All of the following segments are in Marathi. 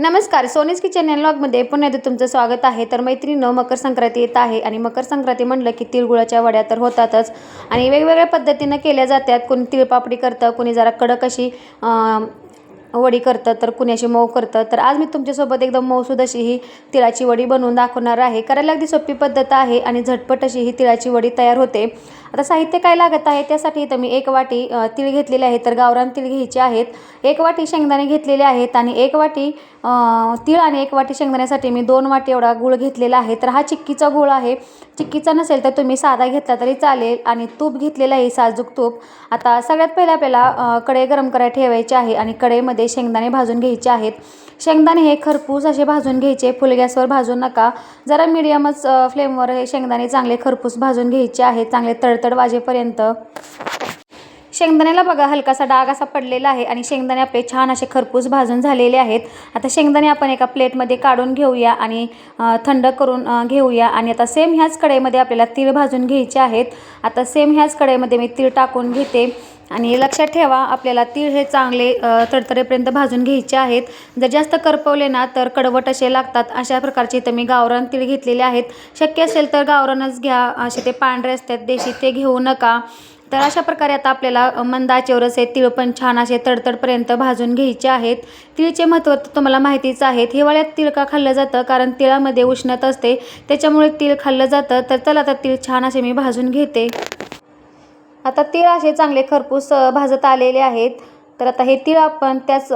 नमस्कार सोनीस किचन या लॉगमध्ये पुन्हा एकदा तुमचं स्वागत आहे. तर मैत्रिणीनं मकर संक्रांती येत आहे आणि मकर संक्रांती म्हटलं की तिळगुळाच्या वड्या तर होतातच आणि वेगवेगळ्या पद्धतीनं केल्या जातात. कोणी तिळपापडी करतं कोणी जरा कडक अशी वडी करतं तर कुणी अशी मऊ करतं. तर आज मी तुमच्यासोबत एकदम मऊसूद अशी ही तिळाची वडी बनवून दाखवणार आहे. करायला अगदी सोपी पद्धत आहे आणि झटपट अशी ही तिळाची वडी तयार होते. आता साहित्य काय लागत आहे? त्यासाठी इथं मी एक वाटी तीळ घेतलेले आहे तर गावरान तीळ घ्यायचे आहेत. एक वाटी शेंगदाणे घेतलेले आहेत आणि एक वाटी तीळ आणि एक वाटी शेंगदाण्यासाठी मी दोन वाटी एवढा गूळ घेतलेला आहे. तर हा चिक्कीचा गूळ आहे. चिक्कीचा नसेल तर तुम्ही साधा घेतला तरी चालेल आणि तूप घेतलेलं आहे साजूक तूप. आता सगळ्यात पहिला आपल्याला कढई गरम करायला ठेवायची आहे आणि कढईमध्ये शेंगदाणे भाजून घ्यायचे आहेत. शेंगदाणे हे खरपूस असे भाजून घ्यायचे. फुल गॅसवर भाजू नका. जरा मिडियमच फ्लेमवर हे शेंगदाणे चांगले खरपूस भाजून घ्यायचे आहेत. चांगले तडतड वाजेपर्यंत. शेंगदाण्याला बघा हलकासा डाग असा पडलेला आहे आणि शेंगदाणे आपले छान असे खरपूस भाजून झालेले आहेत. आता शेंगदाणे आपण एका प्लेटमध्ये काढून घेऊया आणि थंड करून घेऊया. आणि आता सेम ह्याच कढईमध्ये आपल्याला तीळ भाजून घ्यायचे आहेत. आता सेम ह्याच कढईमध्ये मी तीळ टाकून घेते. आणि लक्षात ठेवा आपल्याला तीळ हे चांगले तडतरेपर्यंत तडतडेपर्यंत भाजून घ्यायचे आहेत. जर जास्त करपवले ना तर कडवट असे लागतात. अशा प्रकारचे इथं मी गावरान तीळ घेतलेले आहेत. शक्य असेल तर गावरानच घ्या. असे ते पांढरे असतात देशी ते घेऊ नका. तर अशा प्रकारे आता आपल्याला मंद आचेवर असे तीळ पण छान असे तडतडपर्यंत भाजून घ्यायचे आहेत. तिळचे महत्त्व तर तुम्हाला माहितीच आहे हिवाळ्यात तिळ का खाल्लं जातं? कारण तिळामध्ये उष्णता असते. त्याच्यामुळे तिळ खाल्लं जातं. तर चला आता तिळ छान असे मी भाजून घेते. आता तिळ असे चांगले खरपूस भाजत आलेले आहेत. तर आता हे तीळ आपण त्याच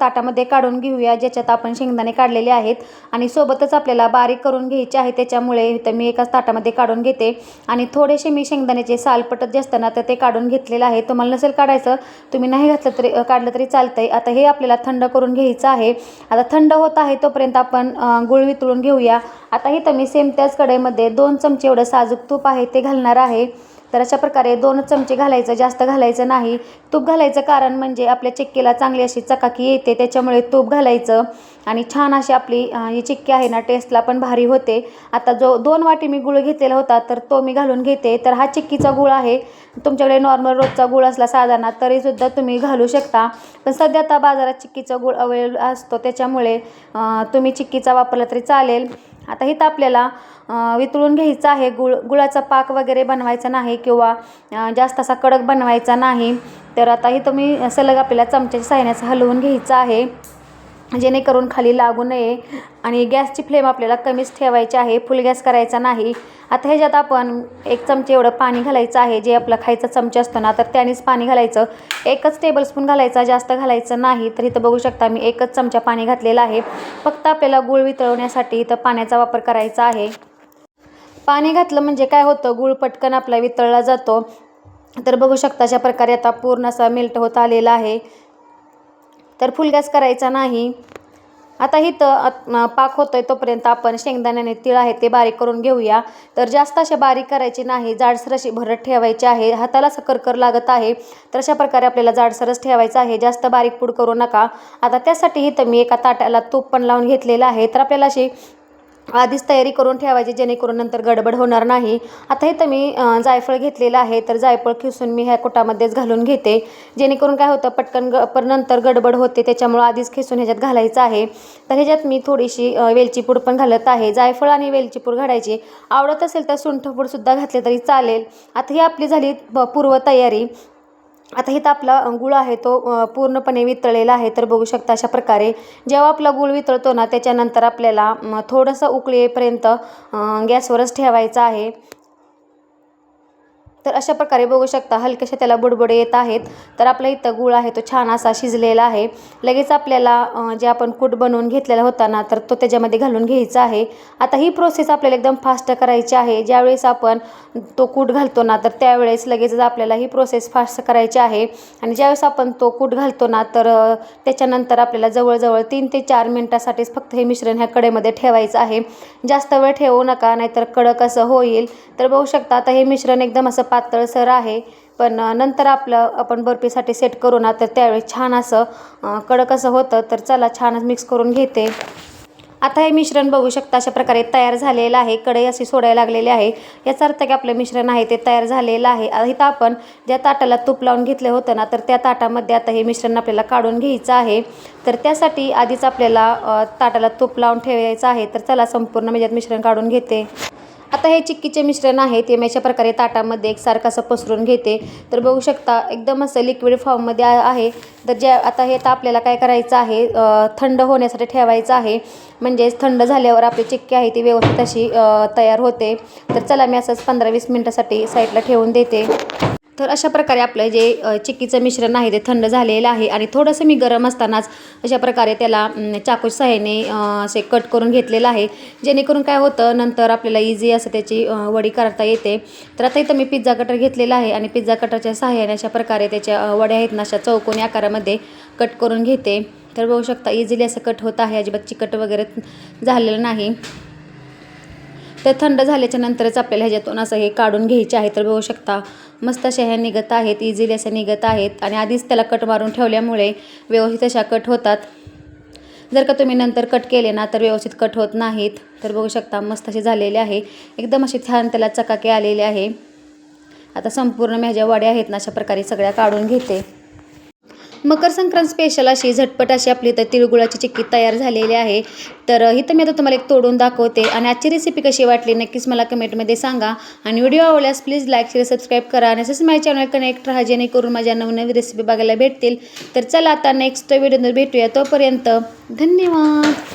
ताटामध्ये काढून घेऊया ज्याच्यात आपण शेंगदाणे काढलेले आहेत. आणि सोबतच आपल्याला बारीक करून घ्यायचे आहे त्याच्यामुळे तर मी एकाच ताटामध्ये काढून घेते. आणि थोडेसे मी शेंगदाण्याचे सालपटत जे असतं ना तर ते काढून घेतलेलं आहे. तुम्हाला नसेल काढायचं तुम्ही नाही घातलं तरी काढलं तरी चालतंय. आता हे आपल्याला थंड करून घ्यायचं आहे. आता थंड होत आहे तोपर्यंत आपण गुळ वितळून घेऊया. आता इथं मी सेम त्याच कढईमध्ये दोन चमचे एवढं साजूक तूप आहे ते घालणार आहे. तर अशा प्रकारे दोनच चमचे घालायचं जास्त घालायचं नाही. तूप घालायचं कारण म्हणजे आपल्या चिक्कीला चांगली अशी चकाकी येते त्याच्यामुळे तूप घालायचं. आणि छान अशी आपली ही चिक्की आहे ना टेस्टला पण भारी होते. आता जो दोन वाटी मी गुळ घेतलेला होता तर तो मी घालून घेते. तर हा चिक्कीचा गुळ आहे. तुमच्याकडे नॉर्मल रोजचा गुळ असला साधारण तरीसुद्धा तुम्ही घालू शकता. पण सध्या आता बाजारात चिक्कीचा गुळ अवेलेबल असतो त्याच्यामुळे तुम्ही चिक्कीचा वापरला तरी चालेल. आता इथं आपल्याला वितळून घ्यायचं आहे. गुळ गुळाचा पाक वगैरे बनवायचा नाही किंवा जास्त असा कडक बनवायचा नाही. तर आता इथं मी सलग आपल्याला चमच्याच्या साहाय्याने हलवून घ्यायचं आहे. जेणेकरून खाली लागू नये आणि गॅसची फ्लेम आपल्याला कमीच ठेवायची आहे. फुल गॅस करायचा नाही. आता ह्याच्यात आपण एक चमचे एवढं पाणी घालायचं आहे. जे आपला खायचा चमचा असतो ना तर त्यानेच पाणी घालायचं. एकच टेबलस्पून घालायचा जास्त घालायचं नाही. तर इथं बघू शकता मी एकच चमचा पाणी घातलेलं आहे. फक्त आपल्याला गुळ वितळवण्यासाठी इथं पाण्याचा वापर करायचा आहे. पाणी घातलं म्हणजे काय होतं? गुळ पटकन आपला वितळला जातो. तर बघू शकता अशा प्रकारे आता पूर्ण असा मेल्ट होत आलेला आहे. तर फुल गॅस करायचा नाही. आता इथं पाक होतो आहे तोपर्यंत आपण शेंगदाण्याने तीळ आहे ते बारीक करून घेऊया. तर जास्त असे बारीक करायचे नाही. जाडसर अशी भरत ठेवायची आहे. हाताला असं करकर लागत आहे. तर अशा प्रकारे आपल्याला जाडसरच ठेवायचं आहे. जास्त बारीक पूड करू नका. आता त्यासाठी इथं मी एका ताटाला तूप पण लावून घेतलेलं आहे. तर आपल्याला अशी आधीच तयारी करून ठेवायची जेणेकरून नंतर गडबड होणार नाही. आता इथं मी जायफळ घेतलेलं आहे तर जायफळ खिसून मी ह्या कुटामध्येच घालून घेते. जेणेकरून काय होतं पटकन ग पर नंतर गडबड होते त्याच्यामुळं आधीच खिसून ह्याच्यात घालायचं आहे. तर ह्याच्यात मी थोडीशी वेलचीपूड वेलची पूड पण घालत आहे. जायफळ आणि वेलची पूड घालायची. आवडत असेल तर सुंठपूडसुद्धा घातले तरी चालेल. आता ही आपली झाली पूर्वतयारी. आता इथं आपला गुळ आहे तो पूर्णपणे वितळलेला आहे. तर बघू शकता अशा प्रकारे जेव्हा आपला गुळ वितळतो ना त्याच्यानंतर आपल्याला थोडंसं उकळी येईपर्यंत गॅसवरच ठेवायचं आहे. तर अशा प्रकारे बघू शकता हलकेसे त्याला बुडबुडे येत आहेत. तर आपला इथं गुळ आहे तो छान असा शिजलेला आहे. लगेच आपल्याला जे आपण कूट बनवून घेतलेला होता ना तर तो त्याच्यामध्ये घालून घ्यायचा आहे. आता ही प्रोसेस आपल्याला एकदम फास्ट करायची आहे. ज्यावेळेस आपण तो कूट घालतो ना तर त्यावेळेस लगेचच आपल्याला ही प्रोसेस फास्ट करायची आहे. आणि ज्यावेळेस आपण तो कूट घालतो ना तर त्याच्यानंतर आपल्याला जवळजवळ तीन ते चार मिनटासाठीच फक्त हे मिश्रण ह्या कडेमध्ये ठेवायचं आहे. जास्त वेळ ठेवू नका नाहीतर कडक असं होईल. तर बघू शकता आता हे मिश्रण एकदम असं पातळसर आहे. पण नंतर आपलं आपण बर्फीसाठी सेट करू ना तर त्यावेळी छान असं कडक असं होतं तर चला छानच मिक्स करून घेते. आता हे मिश्रण बघू शकता अशा प्रकारे तयार झालेलं आहे. कढई अशी सोडायला लागलेली आहे. याचा अर्थ की आपलं मिश्रण आहे ते तयार झालेलं आहे. इथं आपण ज्या ताटाला तूप लावून घेतलं होतं ना तर त्या ताटामध्ये आता हे मिश्रण आपल्याला काढून घ्यायचं आहे. तर त्यासाठी आधीच आपल्याला ताटाला तूप लावून ठेवायचं आहे. तर चला संपूर्ण म्हणजे मिश्रण काढून घेते. आता हे चिक्कीचे मिश्रण आहे ते मी अशा प्रकारे ताटामध्ये एकसारखं असं पसरून घेते. तर बघू शकता एकदम असं लिक्विड फॉर्ममध्ये आहे. तर ज्या आता हे तर आपल्याला काय करायचं आहे थंड होण्यासाठी ठेवायचं आहे. म्हणजेच थंड झाल्यावर आपली चिक्की आहे ती व्यवस्थित अशी तयार होते. तर चला मी असंच पंधरा वीस मिनटासाठी साईडला ठेवून देते. तर अशा प्रकारे आपलं जे चिक्कीचं मिश्रण आहे ते थंड झालेलं आहे आणि थोडंसं मी गरम असतानाच अशा प्रकारे त्याला चाकूच्या सहाय्याने असे कट करून घेतलेलं आहे. जेणेकरून काय होतं नंतर आपल्याला इझी असं त्याची वडी करता येते. तर आता इथं मी पिझ्झा कटर घेतलेला आहे आणि पिझ्झा कटरच्या सहाय्याने अशा प्रकारे त्याच्या वड्या आहेत ना अशा चौकोनी आकारामध्ये कट करून घेते. तर बघू शकता इझिली असं कट होत आहे. अजिबात चिकट वगैरे झालेलं नाही. तर थंड झाल्याच्या नंतरच आपल्याला ह्याच्यातून असं हे काढून घ्यायचे आहे. तर बघू शकता मस्त अशा ह्या निघत आहेत इझिली अशा निघत आहेत. आणि आधीच त्याला कट मारून ठेवल्यामुळे व्यवस्थित अशा कट होतात. जर का तुम्ही नंतर कट केले ना तर व्यवस्थित कट होत नाहीत. तर बघू शकता मस्त असे झालेले आहे. एकदम असे छान त्याला चकाके आलेले आहे. आता संपूर्ण माझ्या ह्याच्या वड्या आहेत ना अशा प्रकारे सगळ्या काढून घेते. मकर संक्रांत स्पेशल अशी झटपट अशी आपली तर तिळगुळाची चिक्की तयार झालेली आहे. तर इथं मी आता तुम्हाला एक तोडून दाखवते. आणि आजची रेसिपी कशी वाटली नक्कीच मला कमेंटमध्ये सांगा. आणि व्हिडिओ आवडल्यास प्लीज लाईक शेअर सबस्क्राईब करा. आणि असंच माझ्या चॅनल कनेक्ट राहा जेणेकरून माझ्या नवनवीन रेसिपी बघायला भेटतील. तर चला आता नेक्स्ट व्हिडिओ भेटूया. तोपर्यंत धन्यवाद!